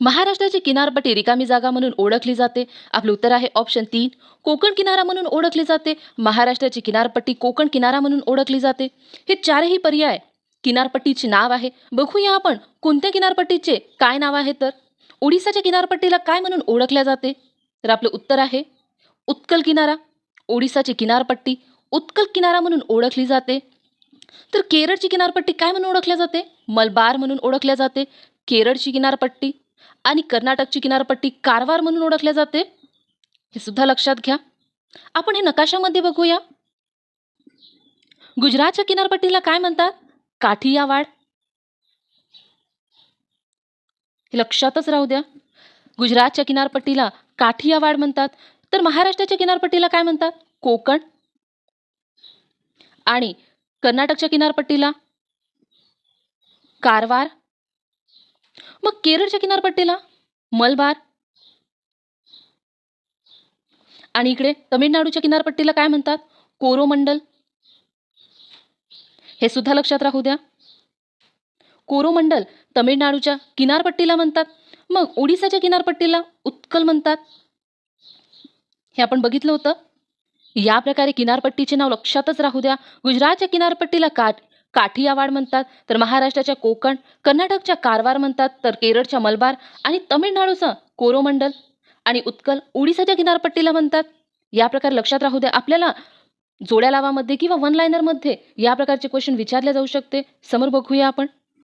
महाराष्ट्राची किनारपट्टी रिकामी जागा म्हणून ओळखली जाते. आपलं उत्तर आहे ऑप्शन तीन. कोकण किनारा म्हणून ओळखली जाते. महाराष्ट्राची किनारपट्टी कोकण किनारा म्हणून ओळखली जाते. हे चारही पर्याय किनारपट्टीचे नाव आहे. बघूया आपण कोणत्या किनारपट्टीचे काय नाव आहे तर? ओडिसाच्या किनारपट्टीला काय म्हणून ओळखल्या जाते? तर आपलं उत्तर आहे उत्कल किनारा. ओडिसाची किनारपट्टी उत्कल किनारा म्हणून ओळखली जाते. तर केरळची किनारपट्टी काय म्हणून ओळखल्या जाते? मलबार म्हणून ओळखल्या जाते. केरळची किनारपट्टी आणि कर्नाटकची किनारपट्टी कारवार म्हणून ओळखल्या जाते हे सुद्धा लक्षात घ्या. आपण हे नकाशामध्ये बघूया. गुजरातच्या किनारपट्टीला काय म्हणतात? काठियावाड. हे लक्षातच राहू द्या. गुजरातच्या किनारपट्टीला काठियावाड म्हणतात तर महाराष्ट्राच्या किनारपट्टीला काय म्हणतात? कोकण. आणि कर्नाटकच्या किनारपट्टीला कारवार. मग केरळच्या किनारपट्टीला? मलबार? आणि इकडे तमिळनाडूच्या किनारपट्टीला काय म्हणतात? कोरोमंडल? हे सुद्धा लक्षात राहू द्या. कोरोमंडल तमिळनाडूच्या किनारपट्टीला म्हणतात. मग ओडिसाच्या किनारपट्टीला उत्कल म्हणतात. हे आपण बघितलं होतं. या प्रकारे किनारपट्टीचे नाव लक्षातच राहू द्या. गुजरातच्या किनारपट्टीला काठ काठियावाड म्हणतात तर महाराष्ट्राच्या कोकण कर्नाटकच्या कारवार म्हणतात तर केरळच्या मलबार आणि तमिळनाडूचं कोरोमंडल आणि उत्कल ओडिसाच्या किनारपट्टीला म्हणतात. या प्रकारे लक्षात राहू द्या. आपल्याला जोड्या लावामध्ये किंवा वन लायनरमध्ये या प्रकारचे क्वेश्चन विचारले जाऊ शकते. समोर बघूया आपण.